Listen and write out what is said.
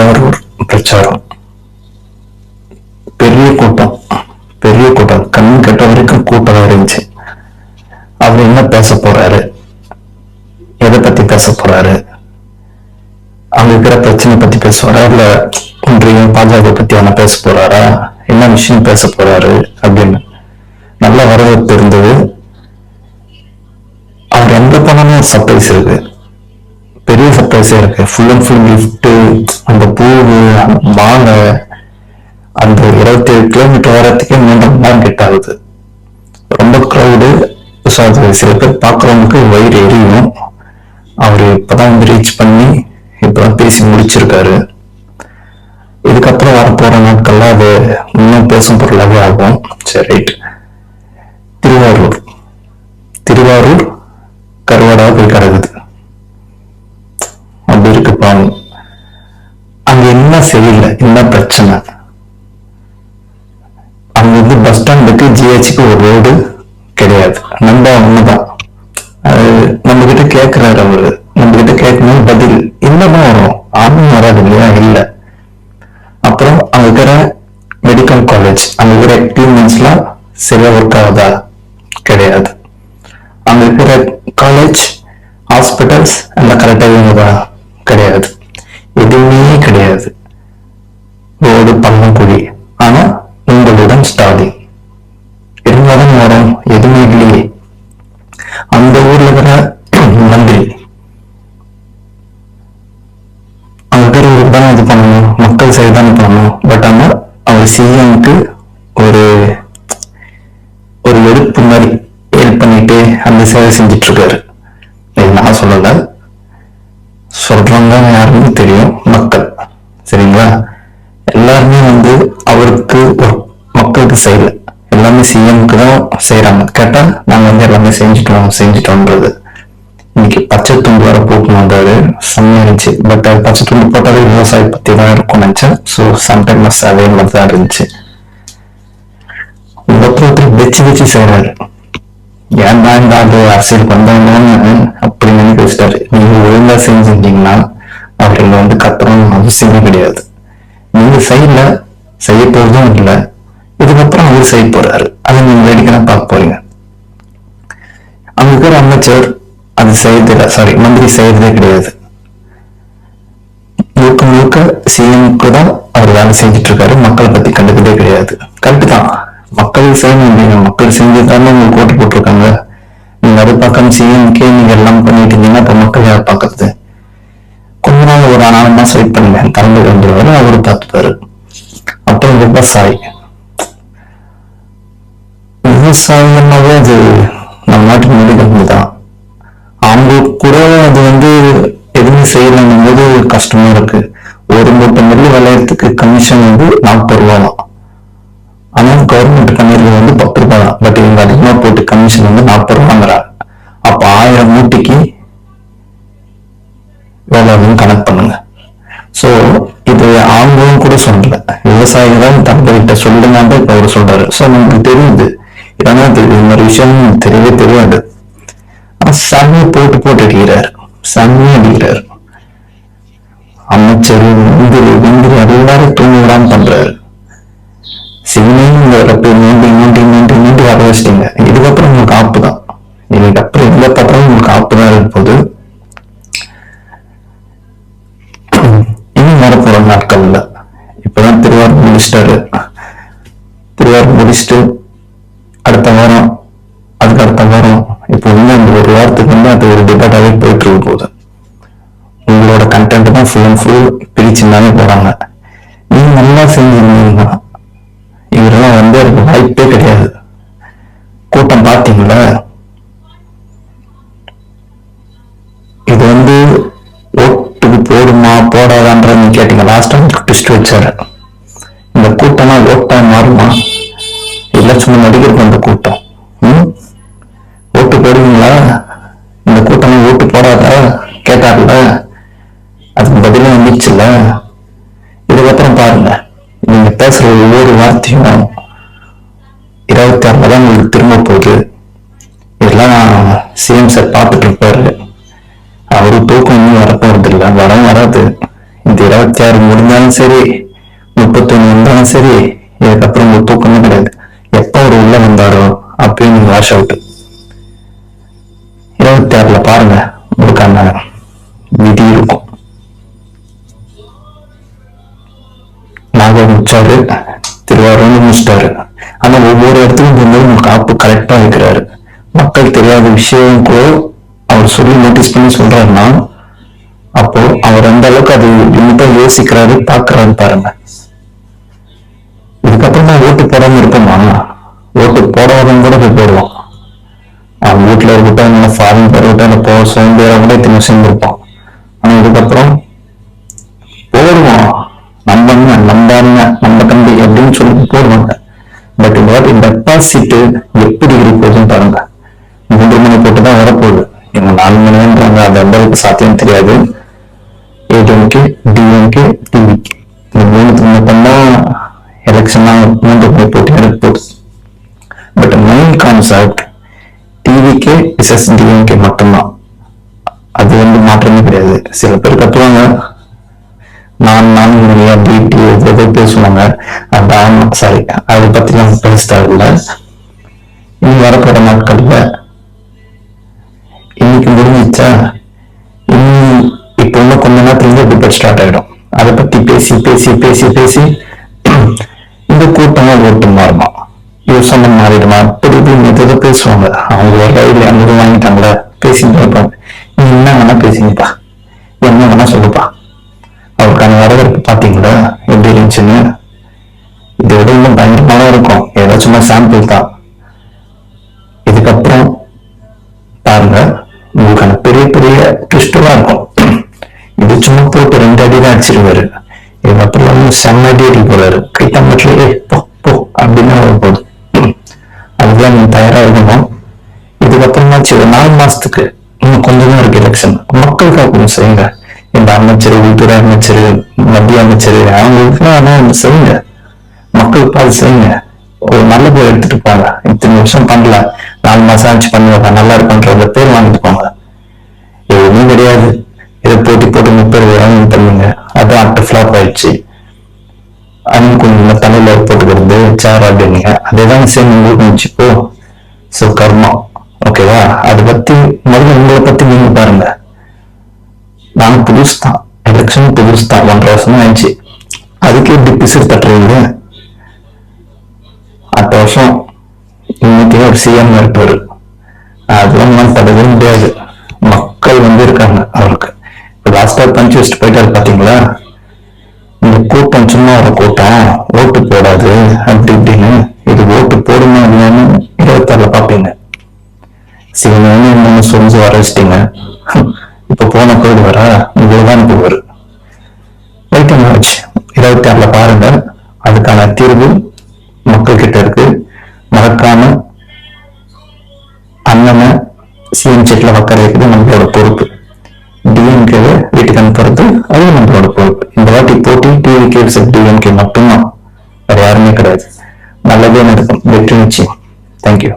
திருவாரூர் பிரச்சாரம். பெரிய கூட்டம். பெரிய கூட்டம். கண் கெட்ட வரைக்கும் கூட்டம் இருந்துச்சு. அவர் என்ன பேச போறாரு? எதை பத்தி பேச போறாரு? அங்க இருக்கிற பிரச்சனை பத்தி பேசுவாரா? இல்ல ஒன்றியம் பாஜக பத்தி என்ன பேச போறாரா? என்ன விஷயம் பேச போறாரு? அப்படின்னு நல்ல வரவேற்பு இருந்தது. அவர் எங்க போனாலும் சர்ப்ரைஸ் இருக்கு பெரிய சர்ப்ரைஸே இருக்கு. ஃபுல் அண்ட் ஃபுல் கிஃப்ட்டு அந்த பூவு மாலை அந்த இருபத்தி ஏழு கிலோமீட்டர் வரத்துக்கே மூன்று மணி கெட் கிட்ட ஆகுது. ரொம்ப க்ரௌடு ஸோ அது சில பேர் பார்க்குறவங்களுக்கு வயிறு எரியும். அவர் இப்பதான் வந்து ரீச் பண்ணி இப்போதான் பேசி முடிச்சிருக்காரு. இதுக்கப்புறம் வரப்போற நாட்கள்லாம் அது இன்னும் பேசும் பொருளாகவே ஆகும். சரி ரைட் சரியில்லை என்ன பிரச்சனை? அங்க வந்து பஸ் ஸ்டாண்டுக்கு ஜிஹெச்சுக்கு ஒரு ரோடு கிடையாது. நம்ம ஒண்ணுதான் அது நம்ம கிட்ட கேட்கிறாரு அவரு. நம்ம கிட்ட கேட்கணும் பதில் இல்லதான் வரும்? ஆனும் வராது இல்லையா? இல்ல. அப்புறம் அங்க இருக்கிற மெடிக்கல் காலேஜ் அங்க இருக்கிற எக்யூப்மெண்ட்ஸ்லாம் சரியா ஒர்க் ஆகுதா? கிடையாது. அங்க இருக்கிற காலேஜ் ஹாஸ்பிட்டல்ஸ் எல்லாம் கரெக்டாக இருந்ததா? கிடையாது. எதுவுமே கிடையாது. ரோடு பள்ளம் ஆனா உங்களுடன் ஸ்டாலின் இருந்தாலும் வரும் எதுவுமே இல்லையே. அந்த ஊர்ல இருக்கிற மந்திரி. அங்க இருக்கிறவங்களுக்கு தான் இது பண்ணணும் மக்கள் சரி தான் பண்ணணும். பட் ஆனா அவர் சிஎம்க்கு ஒரு ஒரு எடுப்பு மாதிரி ஹெல்ப் பண்ணிட்டு அந்த சேவை செஞ்சுட்டு இருக்காரு இது நான் சொல்லலை. சொல்றவங்க யாருன்னு தெரியும் மக்கள். சரிங்களா? எல்லாருமே வந்து அவருக்கு ஒரு மக்களுக்கு செய்யல. எல்லாமே சிஎம்க்கு தான் செய்யறாங்க கேட்டா நாங்க வந்து எல்லாமே செஞ்சுட்டோம் செஞ்சுட்டோம்ன்றது இன்னைக்கு பச்சை துண்டு வர போட்டு வந்தாரு. செம்மையா இருந்துச்சு. பட் பச்சை துண்டு போட்டாலே விவசாய பத்தி தான் இருக்கும்னு நினைச்சேன். ஸோ சம்டைம்ஸ் அதே மாதிரி தான் இருந்துச்சு. ஒருத்தர் ஒருத்தர் வச்சு வச்சு செய்யறாரு ஏன்டா இந்த ஆண்டு அரசியல் வந்தவங்கன்னு அப்படி நினைக்க வச்சிட்டாரு. நீங்க ஒழுங்கா செஞ்சிருந்தீங்கன்னா அப்படின்னு வந்து கத்துறோம்னு அவசியமே கிடையாது. நீங்க செய்யல செய்ய போறதும் இல்லை. இதுக்கப்புறம் அவர் செய்ய போறாரு. அதை நீங்க வேடிக்கை பார்க்க போறீங்க. அங்க இருக்கிற அமைச்சர் அது செய்யறதில்ல சாரி மந்திரி செய்யறதே கிடையாது. முழுக்க முழுக்க சிஎம்க்கு தான் அவர் வேலை செஞ்சுட்டு இருக்காரு மக்களை பத்தி கண்டுக்கதே கிடையாது. கரெக்ட் தான். மக்கள் செய்யணும் நீங்க மக்கள் செஞ்சுதானே உங்களுக்கு ஓட்டு போட்டிருக்காங்க. நீங்க அது பார்க்காம சிஎம்கே நீங்க எல்லாம் பண்ணிட்டு இருந்தீங்கன்னா அப்ப மக்கள் யார் பார்க்கறது? நாலு மாசம் வெயிட் பண்ணேன் கலந்து வந்துருவாரு அவரு பார்த்துப்பாரு அப்புறம் விவசாயி. விவசாயம்னாவே அது நம்ம நாட்டு முதுகெலும்பு தான் அவங்க கூட அது வந்து எதுவுமே செய்யலங்கும் போது கஷ்டமா இருக்கு. ஒரு மூட்டை நெல் விளையறதுக்கு கமிஷன் வந்து நாற்பது ரூபா தான் ஆனால் கவர்மெண்ட் பண்ணிருக்கிறது வந்து பத்து ரூபா தான் பட் இவங்க அதிகமாக போட்டு கமிஷன் வந்து நாற்பது ரூபாங்கிறாங்க. அப்போ ஆயிரம் மூட்டைக்கு வேளாண்மையும் கனெக்ட் பண்ணுங்க. சோ இது ஆண்களும் கூட சொல்லல. விவசாயிகள் தான் தங்கள்கிட்ட சொல்லுங்க இப்ப அவர் சொல்றாரு. சோ நமக்கு தெரியுது. ஏன்னா இது இந்த மாதிரி விஷயம் தெரியவே தெரியாது. ஆனா செம்மையை போட்டு போட்டு அடிக்கிறார். செம்மையை அடிக்கிறார். அமைச்சர் மந்திரி மந்திரி எல்லாரும் தூங்க பண்றாரு. சிவனையும் வரப்பு மீண்டி மீண்டி மீண்டி மீண்டி வர வச்சிட்டீங்க. முடிச்சிட்டாரு. திருவாரூர் முடிச்சுட்டு அடுத்த வாரம் அதுக்கு அடுத்த வாரம் இப்போ வந்து அந்த ஒரு வாரத்துக்கு வந்து அது ஒரு டிபேட்டாகவே போயிட்டு இருக்க போகுது உங்களோட கண்டென்ட் தான் ஃபுல் அண்ட் ஃபுல் பிரிச்சுனாலே போறாங்க. நீங்க நல்லா செஞ்சிருந்தீங்கன்னா இவரெல்லாம் வந்து அதுக்கு வாய்ப்பே கிடையாது. கூட்டம் பார்த்தீங்களா? இது வந்து ஓட்டுக்கு போடுமா போடாதான்ற நீங்க கேட்டீங்க. லாஸ்ட் டைம் ட்விஸ்ட் வச்சாரு. இல்ல சும்மா நடிகருக்கு அந்த கூட்டம். ஓட்டு போடுவீங்களா? இந்த கூட்டம் ஓட்டு போடாதா? கேட்டார்ல அதுக்கு பதிலும் வந்துச்சுல்ல? இதுக்கப்புறம் பாருங்க. நீங்க பேசுற ஒவ்வொரு வார்த்தையும் இருபத்தி ஆறுல தான் உங்களுக்கு திரும்ப போகுது. இதெல்லாம் சிஎம் சார் பார்த்துட்டு இருப்பாரு. அவரு தூக்கம் இன்னும் வரப்போறது இல்லை. வரம் வராது. இந்த இருபத்தி இருபத்தி ஆறு முடிஞ்சாலும் சரி முப்பத்தொன்னு வந்தாலும் சரி மார்னிங் வாஷ் அவுட் இருபத்தி ஆறுல பாருங்க உங்களுக்கான விதி இருக்கும் நாகர் முடிச்சாரு திருவாரூர் முடிச்சிட்டாரு ஆனா ஒவ்வொரு இடத்துக்கும் போகும்போது உங்களுக்கு ஆப்பு கரெக்டா இருக்கிறாரு மக்கள் தெரியாத விஷயம் கூட அவர் சொல்லி நோட்டீஸ் பண்ணி சொல்றாருன்னா அப்போ அவர் அந்த அளவுக்கு அது லிமிட்டா யோசிக்கிறாரு பாக்குறாரு பாருங்க இதுக்கப்புறம் நான் ஓட்டு போடாம இருப்போமா ஓட்டு போடாதவங்க கூட போய் போடுவான். அவன் வீட்டுல இருக்கட்டும் இல்லை ஃபாரின் போயிருக்கட்டும் இல்லை போ சோம்பேறா கூட இத்தனை சேர்ந்துருப்பான் ஆனா இதுக்கப்புறம் போடுவோம் நம்ம என்ன நம்ம என்ன நம்ம தம்பி அப்படின்னு சொல்லி போடுவாங்க. பட் இந்த வாட்டி டெபாசிட் எப்படி இருக்குதுன்னு பாருங்க. மூன்று மணி போட்டு தான் வரப்போகுது. இவங்க நாலு மணின்றாங்க அது எந்த அளவுக்கு சாத்தியம் தெரியாது. ஏடிஎம்கே டிஎம்கே டிவிக்கு இந்த மூணுத்துக்கு மட்டும்தான் எலெக்ஷன்லாம் மூன்று மணி போட்டி எடுக்க போகுது மெயின் கான்செப்ட் டிவிக்கு எஸ்எஸ் டிஎம்கே மட்டும்தான். அது வந்து மாற்றமே கிடையாது. சில பேர் கத்துவாங்க நான் நான் நீ அப்படி இப்படி ஏதோ பேசுவாங்க அதான் சாரி அதை பத்தி நம்ம பேசுறதில்ல இனி வரப்போற நாட்கள்ல இன்னைக்கு முடிஞ்சிச்சா இன்னும் இப்ப இன்னும் கொஞ்ச நேரத்துல டிபேட் ஸ்டார்ட் ஆயிடும். அதை பத்தி பேசி பேசி பேசி பேசி இந்த கூட்டமா ஓட்டு மாறுமா யோசனை மாறிடுமா பேசுவாங்க. அவங்க ஒரு ரயில் அங்கே வாங்கிட்டாங்களே பேசிட்டு இருப்பாங்க. நீ என்ன வேணா பேசிங்கப்பா. என்ன வேணா சொல்லுப்பா. அவருக்கான வரவேற்பு பாத்தீங்களா எப்படி இருந்துச்சுன்னு? இதை விட இன்னும் பயங்கரமாக இருக்கும். ஏதோ சும்மா சாம்பிள் தான். இதுக்கப்புறம் பாருங்க உங்களுக்கான பெரிய பெரிய ட்விஸ்டெல்லாம் இருக்கும். இது சும்மா போட்டு ரெண்டு அடி தான் அடிச்சிருவாரு. இதுக்கப்புறம் செம்ம அடி அடி போறாரு கைத்தம்பட்டிலே போ போ அப்படின்னு அவர் போகுது அதுக்கெல்லாம் நீங்க தயாராக இருக்கணும் இதுக்கப்புறமா சரி நாலு மாசத்துக்கு இன்னும் கொஞ்சம் தான் இருக்கு எலெக்ஷன் மக்களுக்காக கொஞ்சம் செய்யுங்க. இந்த அமைச்சர் உள்துறை அமைச்சர் மத்திய அமைச்சர் அவங்களுக்குலாம் செய்யுங்க. மக்களுக்கு பாது செய்யுங்க. ஒரு நல்ல பேர் எடுத்துட்டு போங்க. இத்தனை வருஷம் பண்ணல. நாலு மாசம் ஆச்சு பண்ணுவாங்க நல்லா இருக்குன்ற பேர் வாங்கிட்டு போங்க. எதுவுமே கிடையாது. இதை போட்டி போட்டு முப்பது வாங்கி பண்ணுங்க அது அட்ட ஃபிளாப் ஆயிடுச்சு. அண்ணன் கொஞ்சம் தலை போட்டுக்கிறது சேர் அப்படின்னீங்க அதேதான் சேம் உங்களுக்கு வச்சுக்கோ சோ கர்மம் ஓகேவா அதை பத்தி முதல்ல உங்களை பத்தி நீங்க பாருங்க நான் புதுசு தான் எலெக்ஷன் புதுசு தான் ஒன்றரை வருஷம் ஆயிடுச்சு அதுக்கு எப்படி பிசில் தட்டுறீங்க அடுத்த வருஷம் இன்னைக்கு ஒரு சிஎம் இருப்பாரு அதெல்லாம் நான் தடவே முடியாது மக்கள் வந்து இருக்காங்க அவருக்கு லாஸ்டா பஞ்சு வச்சுட்டு போயிட்டாரு பாத்தீங்களா சும்மா ஒரு கூட்டம் ஓட்டு போடாது அப்படி இப்படின்னு. இது ஓட்டு போடுமா இல்லையான்னு இருபத்தாறுல பாப்பீங்க சிவனு இன்னொன்னு சொல்லி வர வச்சிட்டீங்க. இப்ப போன கோயில் வர உங்களுக்கு தான் போவாரு வெயிட் அண்ட் வாட்ச் இருபத்தி ஆறுல பாருங்க. அதுக்கான தீர்வு மக்கள் கிட்ட இருக்கு. மறக்காம அண்ணனை சிஎம் செட்ல உட்கார வைக்கிறது நம்மளோட பொறுப்பு. டிஎம்கேவை வீட்டுக்கு அனுப்புறது அது நம்மளோட பொறுப்பு இந்த வாட்டி போட்டி டிவிகே டிஎம்கே மட்டும்தான் வேற யாருமே கிடையாது நல்லதே நடக்கும் வெற்றி நிச்சயம் தேங்க்யூ